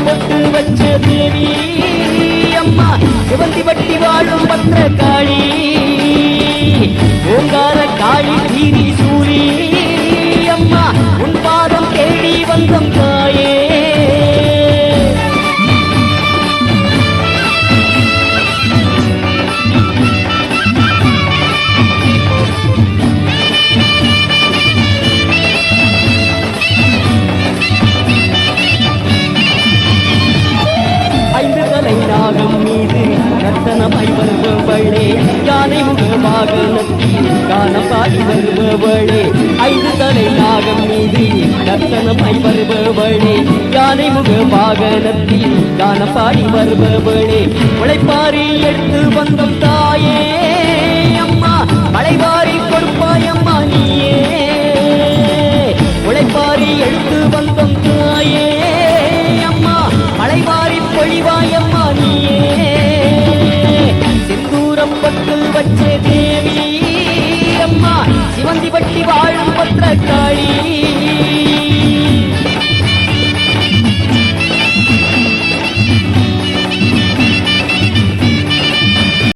பொட்டு வச்ச தேவி அம்மா சிவந்தி வட்டி வாழும் பத்திர காளி ஓங்கார காளி தீரி சூரி அம்மா உன் பாதம் தேடி வந்தம் தாயே மீது ரத்தன பைவருபவளே யானை முகமாக நத்தில் காணப்பாடி வருபவளே. ஐந்து தலை நாகம் மீது ரத்தன பைவருபவளே யானை முகமாக நத்தில் காணப்பாடி வருபவளே. உழைப்பாரி எடுத்து வந்தம் தாயே அம்மா மலைவாரி கொடுப்பாயம்மா நீயே. உழைப்பாரி எடுத்து வந்தம் தாயே.